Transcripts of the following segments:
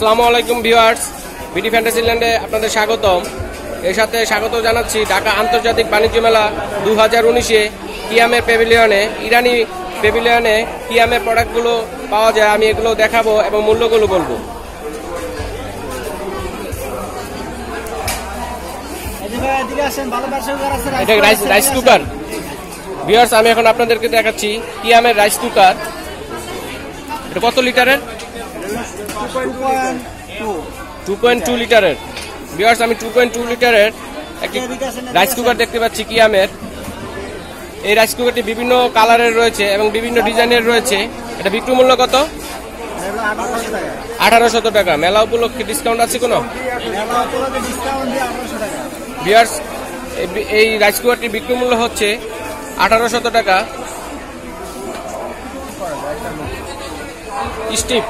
আসসালামু আলাইকুম viewers, BD fantasy ল্যান্ডে আপনাদের স্বাগতম। এর সাথে স্বাগত জানাচ্ছি ঢাকা আন্তর্জাতিক বাণিজ্য মেলা দু হাজার উনিশে কিয়ামের প্যাভিলিয়নে, ইরানি প্যাভিলিয়নে কিয়ামের প্রোডাক্টগুলো পাওয়া যায়, আমি এগুলো দেখাবো এবং মূল্যগুলো বলব। এটা রাইস রাইস কুকার ভিউয়ার্স, আমি এখন আপনাদেরকে দেখাচ্ছি কিয়ামের রাইস কুকার এটা কত লিটারের? টু পয়েন্ট টু লিটারের ভিউয়ার্স আমি টু পয়েন্ট টু লিটারের একটি রাইস কুকার দেখতে পাচ্ছি কিয়ামের। এই রাইস কুকারটি বিভিন্ন কালারের রয়েছে এবং বিভিন্ন ডিজাইনের রয়েছে। এটা বিক্রি মূল্য কত? আঠারোশত টাকা। মেলা উপলক্ষে ডিসকাউন্ট আছে কোনো? ভিউয়ার্স এই রাইস কুকারটির বিক্রি মূল্য হচ্ছে আঠারোশত টাকা। স্টিপ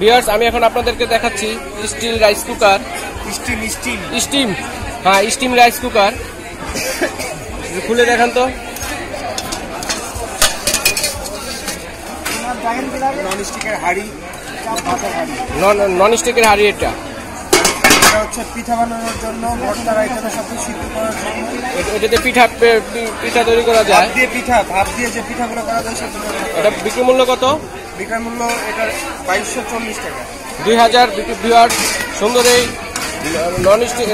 ভিউয়ার্স আমি এখন আপনাদেরকে দেখাচ্ছি steel rice cooker. Steam steam steam. হ্যাঁ স্টিম রাইস কুকার। খুলে দেখান তো। নন স্টিকের হাড়ি। ভাতের হাড়ি এটা। হচ্ছে পিঠা বানানোর জন্য ভর্তার আইটেমে সব সিদ্ধ করার জন্য। এটাতে পিঠা পিঠা তৈরি করা যায়। দিয়ে পিঠা ভাপ দিয়ে যে পিঠাগুলো করা যায় সেগুলো এটা বিক্রি মূল্য কত? বিক্রয় মূল্য এটার বাইশশো চল্লিশ টাকা। দুই হাজার সুন্দর এই নন স্টিক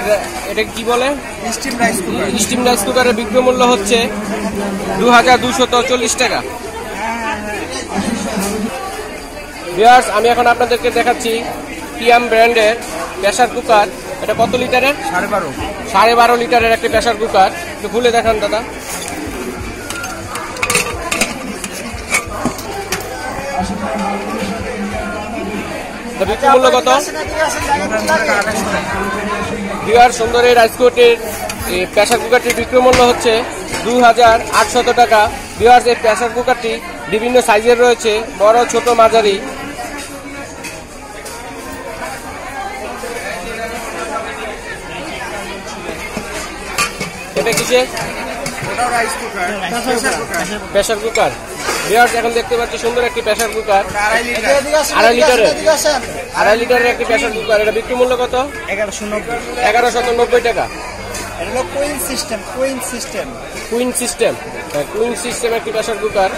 এটা কি বলে? Steam rice cooker steam rice কুকারের বিক্রি মূল্য হচ্ছে দু হাজার দুশত চল্লিশ টাকা। ভিউয়ার্স আমি এখন আপনাদেরকে দেখাচ্ছি কিয়াম ব্র্যান্ডের প্রেসার কুকার এটা কত লিটারের সাড়ে বারো। সাড়ে বারো লিটারের একটি প্রেসার কুকার একটু খুলে দেখান দাদা। বিক্রি মূল্য কত? বিহার সুন্দর এই রাজকোটের এই প্রেসার কুকারটির বিক্রয় মূল্য হচ্ছে দু হাজার আটশত টাকা। বিহার এই প্রেসার কুকারটি বিভিন্ন সাইজের রয়েছে বড় ছোট মাঝারি। এটা কিসে রাইস কুকার। বিহার এখন দেখতে পাচ্ছি সুন্দর একটি প্রেসার কুকার আড়াই লিটার। আড়াই লিটারের। আড়াই লিটারের একটি প্রেসার কুকার এটা বিক্রি মূল্য কত? এগারোশো নব্বই। নব্বই টাকা। Queen system queen system queen system queen system একটি প্রেসার কুকার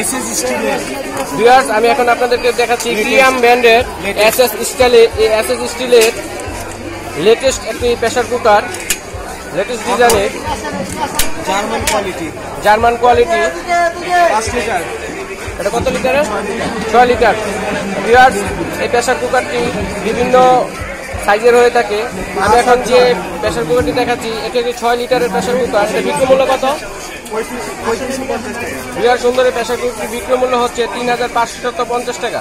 এসএস স্টিলের ভিউয়ার্স আমি এখন আপনাদেরকে দেখাচ্ছি ক্রিয়াম ব্র্যান্ডের এস এস স্টাইলে এস এস স্টিলের লেটেস্ট একটি প্রেসার কুকার লেটেস্ট ডিজাইনের জার্মান কোয়ালিটি জার্মান কোয়ালিটি পাঁচ লিটার এটা কত লিটারের ছয় লিটার ভিউয়ার্স এই প্রেসার কুকারটি বিভিন্ন সাইজের হয়ে থাকে। আমি এখন যে প্রেসার কুকারটি দেখাচ্ছি এটা একটি ছয় লিটারের প্রেসার কুকার এটা বিক্রি মূল্য কত? বিহার সুন্দরের প্রেসার কুকারটি বিক্রি মূল্য হচ্ছে তিন হাজার পাঁচশত পঞ্চাশ টাকা।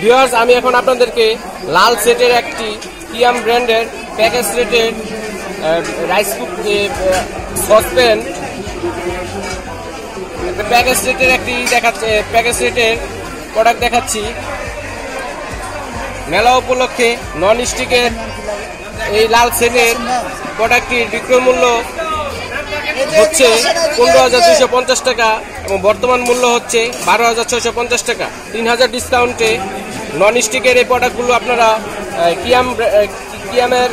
ভিউয়ার্স আমি এখন আপনাদেরকে লাল সেটের একটি কিয়াম ব্র্যান্ডের প্যাকেজ রেটের রাইস কুক সসপ্যান প্যাকেজ রেটের একটি দেখাচ্ছে প্যাকেজ রেটের প্রোডাক্ট দেখাচ্ছি। মেলা উপলক্ষে নন স্টিকের এই লাল সেটের প্রোডাক্টটির বিক্রয় মূল্য হচ্ছে পনেরো হাজার দুশো পঞ্চাশ টাকা এবং বর্তমান মূল্য হচ্ছে বারো হাজার ছয়শো পঞ্চাশ টাকা। তিন হাজার ডিসকাউন্টে নন স্টিকের এই প্রোডাক্টগুলো আপনারা কিয়াম কিয়ামের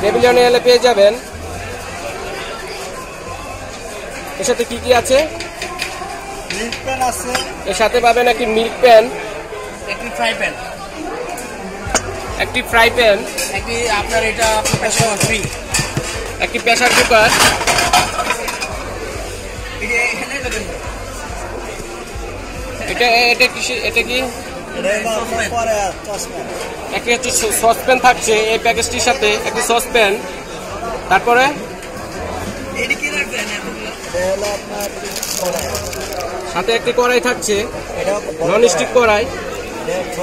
টেবিলিয়নে এলে পেয়ে যাবেন। এর সাথে কি কি আছে? মিল্ক প্যান আছে। এর সাথে পাবেন একটি মিল্ক প্যান। একটি ফ্রাই প্যান। একটি ফ্রাই প্যান। একটি আপনার এটা আপনার ফ্রি একটি প্রেসার কুকার এটা এটা কি এটা কি? একটি হচ্ছে সসপ্যান থাকছে এই প্যাকেজটির সাথে একটি সসপ্যান তারপরে? সাথে একটি কড়াই থাকছে নন স্টিক কড়াই।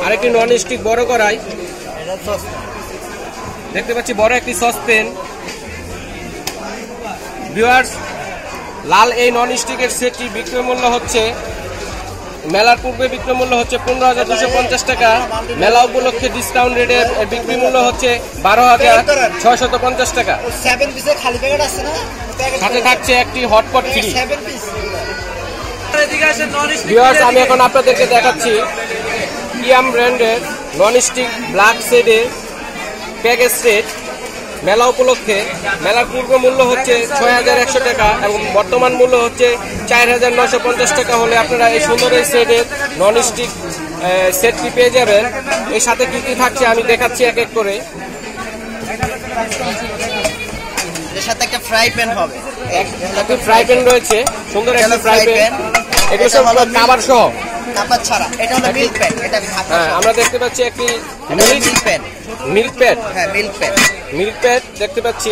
আরেকটি নন স্টিক বড় কড়াই। দেখতে পাচ্ছি বড় একটি সসপ্যান ভিউয়ার্স লাল এই নন স্টিকের সেটটি বিক্রয় মূল্য হচ্ছে মেলার পূর্বে বিক্রি মূল্য হচ্ছে পনেরো হাজার দুশো পঞ্চাশ টাকা। মেলা উপলক্ষে ডিসকাউন্ট রেটে বিক্রি মূল্য হচ্ছে বারো হাজার ছয়শত পঞ্চাশ টাকা। সাথে থাকছে একটি হটপট ফ্রি ভিউয়ার্স আমি এখন আপনাদেরকে দেখাচ্ছি কিয়াম ব্র্যান্ডের নন স্টিক ব্ল্যাক সেডের প্যাকেজ সেট মেলা উপলক্ষে মেলার পূর্ব মূল্য হচ্ছে ছয় হাজার একশো টাকা এবং বর্তমান মূল্য হচ্ছে চার হাজার নশো পঞ্চাশ টাকা হলে আপনারা এই সুন্দর এই সেটের নন স্টিক সেটটি পেয়ে যাবেন? এর সাথে কী কী থাকছে আমি দেখাচ্ছি এক এক করে। এর সাথে একটা ফ্রাই প্যান হবে। একটি ফ্রাই প্যান রয়েছে সুন্দর একটি ফ্রাই প্যান এগুলো সব সহ। কাপড় ছাড়া। এটা হলো মিল্ক প্যান এটা হ্যাঁ আমরা দেখতে পাচ্ছি একটি মিল্ক প্যান মিল্ক হ্যাঁ মিল্ক প্যান মিল্ক দেখতে পাচ্ছি।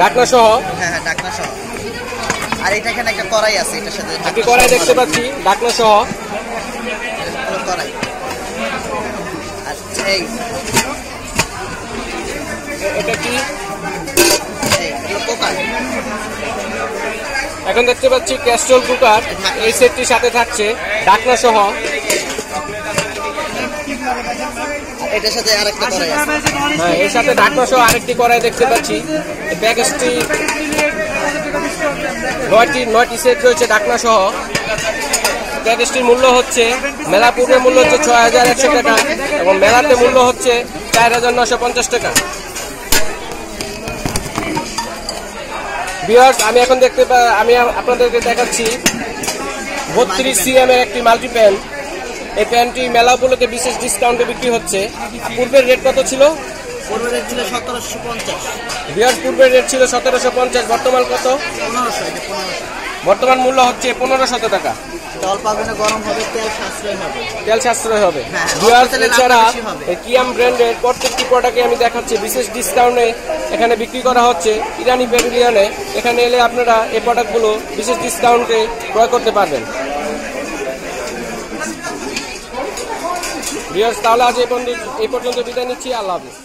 ঢাকনা সহ। হ্যাঁ হ্যাঁ সহ। আর এটা এখানে একটা কড়াই আছে এটার সাথে একটি কড়াই দেখতে পাচ্ছি ঢাকনা সহ। কড়াই। এই। এটা কি? এখন দেখতে পাচ্ছি ক্যাস্ট্রল কুকার এই সেটটির সাথে থাকছে ঢাকনা সহ। এটার সাথে আরেকটা কড়াই আছে। হ্যাঁ এর সাথে ঢাকনা সহ আরেকটি কড়াই দেখতে পাচ্ছি প্যাকেজটি নয়টি নয়টি সেট রয়েছে ঢাকনা সহ প্যাকেজটির মূল্য হচ্ছে মেলা পূর্বের মূল্য হচ্ছে ছয় হাজার একশো টাকা এবং মেলাতে মূল্য হচ্ছে চার হাজার নশো পঞ্চাশ টাকা। বিয়ার্স আমি এখন দেখতে পা আমি আপনাদেরকে দেখাচ্ছি বত্রিশ সিএম এর একটি মাল্টি প্যান্ট এই প্যান্টটি মেলা উপলক্ষে বিশেষ ডিসকাউন্টে বিক্রি হচ্ছে। পূর্বের রেট কত ছিল? পনেরো ছিল সতেরোশো পঞ্চাশ। বিয়ার পূর্বের রেট ছিল সতেরোশো পঞ্চাশ বর্তমান কত? পনেরোশো এটা পনেরোশো। বর্তমান মূল্য হচ্ছে পনেরোশত টাকা। জল পাবেনে গরম হবে তেল সাশ্রয় হবে। তেল সাশ্রয় হবে। হ্যাঁ, দাম এছাড়া কিয়াম ব্র্যান্ডের প্রত্যেকটি প্রোডাক্টে আমি দেখাচ্ছি। বিশেষ ডিসকাউন্টে এখানে বিক্রি করা হচ্ছে ইরানি প্যাভিলিয়নে এখানে এলে আপনারা এই প্রোডাক্টগুলো বিশেষ ডিসকাউন্টে ক্রয় করতে পারবেন। বিয়ার্স তাহলে আজ এই পর্যন্ত এই পর্যন্ত বিদায় নিচ্ছি। আল্লাহ হাফিজ।